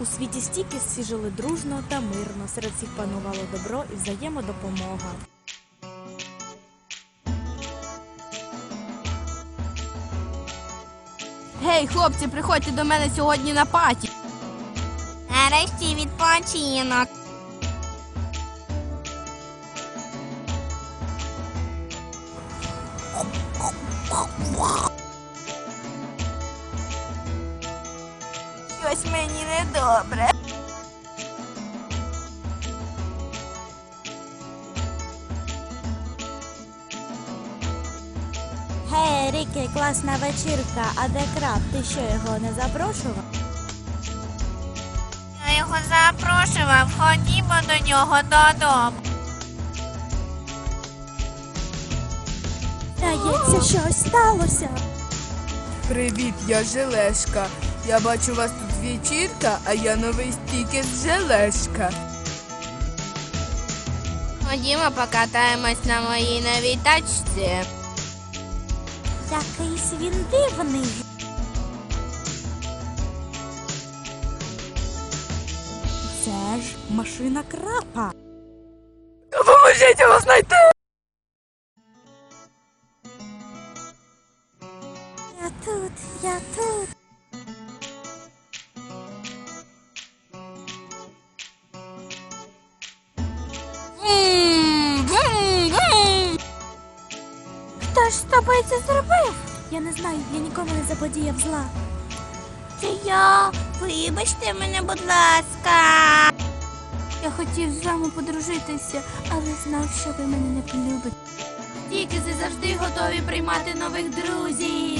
У світі стільки всі жили дружно та мирно. Серед всіх панувало добро і взаємодопомога. Гей, хлопці, приходьте до мене сьогодні на паті. Нарешті відпочинок. Щось мені недобре. Гей, Рікі, класна вечірка, а де краб? Ти що його не запрошував? Я його запрошував, ходімо до нього додому. Здається, щось сталося. Привіт, я Желешка. Я бачу вас тут вечірка, а я новий стікер Желешка. Ходімо, покатаємось на моїй новій тачці. Якийсь він дивний. Це ж машина крапа. Допоможіть його знайти! Я тут, я тут. Ж з це зробив? Я не знаю, я нікому не заподіяв зла. Це я. Вибачте мене, будь ласка. Я хотів з вами подружитися, але знав, що ви мене не полюбите. Тільки завжди готові приймати нових друзів.